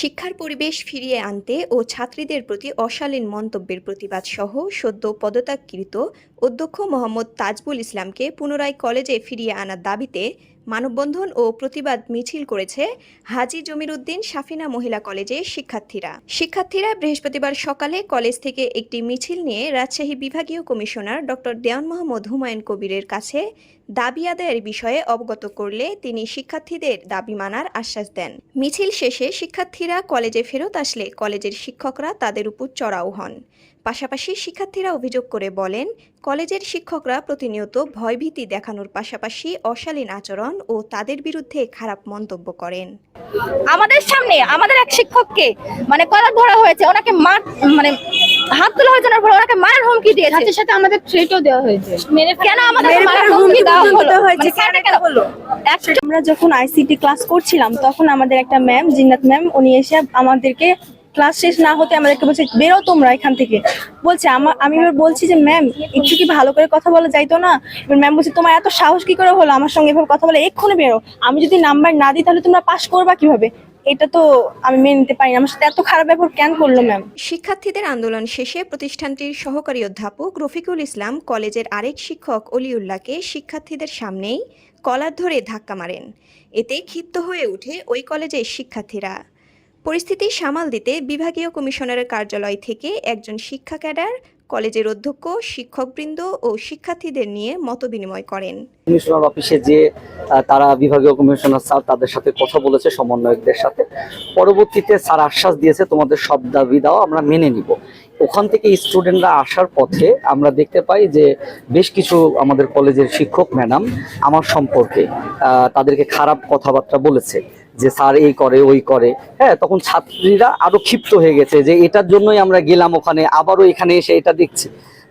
শিক্ষার পরিবেশ ফিরিয়ে আনতে ও ছাত্রীদের প্রতি অশালীন মন্তব্যের প্রতিবাদ সহ সদ্য পদত্যাগকৃত অধ্যক্ষ মোহাম্মদ তাজবুল ইসলামকে পুনরায় কলেজে ফিরিয়ে আনার দাবিতে মানববন্ধন ও প্রতিবাদ মিছিল করেছে হাজি জমির উদ্দিন সাফিনা মহিলা কলেজের শিক্ষার্থীরা। শিক্ষার্থীরা বৃহস্পতিবার সকালে কলেজ থেকে একটি মিছিল নিয়ে রাজশাহী বিভাগীয় কমিশনার ডক্টর দেওয়ান মোহাম্মদ হুমায়ুন কবিরের কাছে দাবি আদায়ের বিষয়ে অবগত করলে তিনি শিক্ষার্থীদের দাবি মানার আশ্বাস দেন। মিছিল শেষে শিক্ষার্থীরা কলেজে ফেরত আসলে কলেজের শিক্ষকরা তাদের উপর চড়াও হন। পাশাপাশি শিক্ষার্থীরা অভিযোগ করে বলেন কলেজের শিক্ষকরা প্রতিনিয়ত ভয়ভীতি দেখানোর পাশাপাশি অশালীন আচরণ ও তাদের বিরুদ্ধে খারাপ মন্তব্য করেন। আমাদের সামনে আমাদের এক শিক্ষককে মানে কলার ধরা হয়েছে ওনাকে মার মানে হাত তোলা হয়েছে ওনার ওনাকে মারার হুমকি দিয়েছে। সাথে সাথে আমাদের থ্রেটও দেওয়া হয়েছে। মেরে কেন আমাদের মারার হুমকি দেওয়া হলো? হয়েছে, মানে স্যাররা কেন বলল? একটা আমরা যখন আইসিটি ক্লাস করছিলাম তখন আমাদের একটা ম্যাম জিন্নাত ম্যাম উনি এসে আমাদেরকে ক্লাস শেষ না হতে আমাদেরকে বলছে, বেরো তোমরা এখান থেকে। বলছে আমার আমি এবার বলছি যে, ম্যাম, একটু কি ভালো করে কথা বলা যাইতো না? এবার ম্যাম বলছে, তোমার এত সাহস কি করে হলো আমার সঙ্গে এভাবে কথা বলে? এক্ষুনি বেরো। আমি যদি নাম্বার না দিই, তাহলে তোমরা পাশ করবা কীভাবে? এটা তো আমি মেনে নিতে পারি আমার সাথে এত খারাপ ব্যবহার কেন করল ম্যাম? শিক্ষার্থীদের আন্দোলন শেষে প্রতিষ্ঠানটির সহকারী অধ্যাপক রফিকুল ইসলাম কলেজের আরেক শিক্ষক অলিউল্লাহকে শিক্ষার্থীদের সামনেই কলার ধরে ধাক্কা মারেন। এতে ক্ষিপ্ত হয়ে ওঠে ওই কলেজের শিক্ষার্থীরা। পরিস্থিতি সামাল দিতে বিভাগীয় কমিশনারের কার্যালয় থেকে একজন শিক্ষা ক্যাডার, কলেজের অধ্যক্ষ, শিক্ষকবৃন্দ ও শিক্ষার্থীদের নিয়ে মতবিনিময় করেন। কমিশনার অফিসে যে তারা বিভাগীয় কমিশনার স্যার তাদের সাথে কথা বলেছে সমন্বয়কদের সাথে। পরবর্তীতে স্যার আশ্বাস দিয়েছে, তোমাদের সব দাবি দাও, আমরা মেনে নিব। ওখান থেকে স্টুডেন্টরা আসার পথে আমরা দেখতে পাই যে, বেশ কিছু আমাদের কলেজের শিক্ষক ম্যাডাম আমার সম্পর্কে তাদেরকে খারাপ কথাবার্তা বলেছে। যে স্যার এই করে, ওই করে। হ্যাঁ তখন ছাত্রীরা আরও ক্ষিপ্ত হয়ে গেছে যে এটার জন্যই আমরা গেলাম ওখানে, আবারও এখানে এসে এটা দেখছি।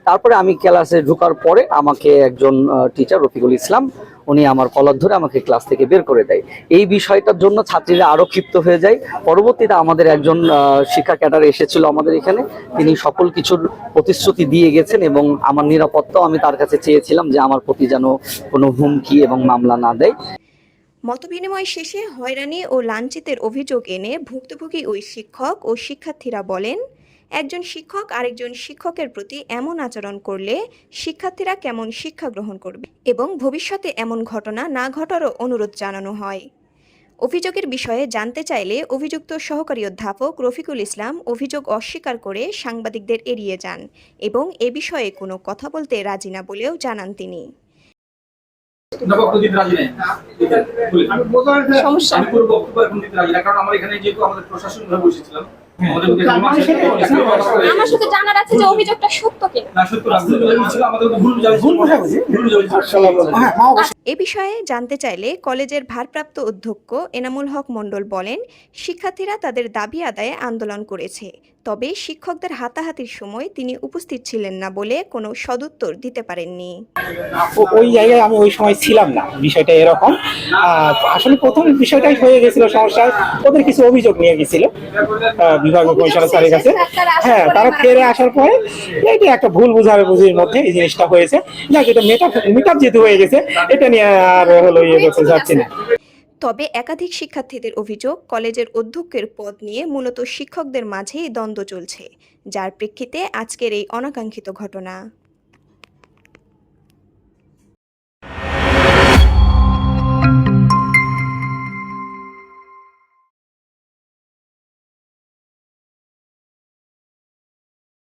তারপরে আমি ক্লাসে ঢোকার পরে আমাকে একজন টিচার রফিকুল ইসলাম, উনি আমার কলার ধরে আমাকে ক্লাস থেকে বের করে দেয়। এই বিষয়টার জন্য ছাত্রীরা আরও ক্ষিপ্ত হয়ে যায়। পরবর্তীতে আমাদের একজন শিক্ষা ক্যাডার এসেছিল আমাদের এখানে। তিনি সকল কিছুর প্রতিশ্রুতি দিয়ে গেছেন এবং আমার নিরাপত্তাও আমি তার কাছে চেয়েছিলাম যে আমার প্রতি যেন কোনো হুমকি এবং মামলা না দেয়। মতবিনিময় শেষে হয়রানি ও লাঞ্ছিতের অভিযোগ এনে ভুক্তভোগী ওই শিক্ষক ও শিক্ষার্থীরা বলেন, একজন শিক্ষক আরেকজন শিক্ষকের প্রতি এমন আচরণ করলে শিক্ষার্থীরা কেমন শিক্ষা গ্রহণ করবে এবং ভবিষ্যতে এমন ঘটনা না ঘটারও অনুরোধ জানানো হয়। অভিযোগের বিষয়ে জানতে চাইলে অভিযুক্ত সহকারী অধ্যাপক রফিকুল ইসলাম অভিযোগ অস্বীকার করে সাংবাদিকদের এড়িয়ে যান এবং এ বিষয়ে কোনো কথা বলতে রাজি না বলেও জানান তিনি বক্তব্য দিতে রাজি নেই সমস্যা। আমি পুরো বক্তব্য এখন দিতে রাজি না কারণ আমার এখানে যেহেতু আমাদের প্রশাসন ভাবে বসেছিলাম আমার জানার আছে যে অভিযোগটা সত্য এ বিষয়ে জানতে চাইলে কলেজের ভারপ্রাপ্ত অধ্যক্ষ এনামুল হক মণ্ডল বলেন শিক্ষার্থীরা তাদের দাবি আদায়ে আন্দোলন করেছে তবে শিক্ষকদের হাতাহাতির সময় তিনি উপস্থিত ছিলেন না বলে কোনো সদুত্তর দিতে পারেননি। ওই জায়গায় আমি ওই সময় ছিলাম না বিষয়টা এরকম। আসলে প্রথম বিষয়টাই হয়ে গেছিল সমস্যা ওদের কিছু অভিযোগ নিয়ে গেছিল। আহ, বিভাগীয় কমিশনার স্যারের কাছে। হ্যাঁ তারা ফেরে আসার পরে এটা একটা ভুল বুঝাবুঝির মধ্যে এই জিনিসটা হয়েছে। যাক এটা মেকআপ মেকআপ যেহেতু হয়ে গেছে এটা নিয়ে আর হলো ইয়ে করতে যাচ্ছি না। তবে একাধিক শিক্ষার্থীদের অভিযোগ কলেজের অধ্যক্ষের পদ নিয়ে মূলত শিক্ষকদের মাঝেই দ্বন্দ্ব চলছে যার প্রেক্ষিতে আজকের এই অনাকাঙ্ক্ষিত ঘটনা।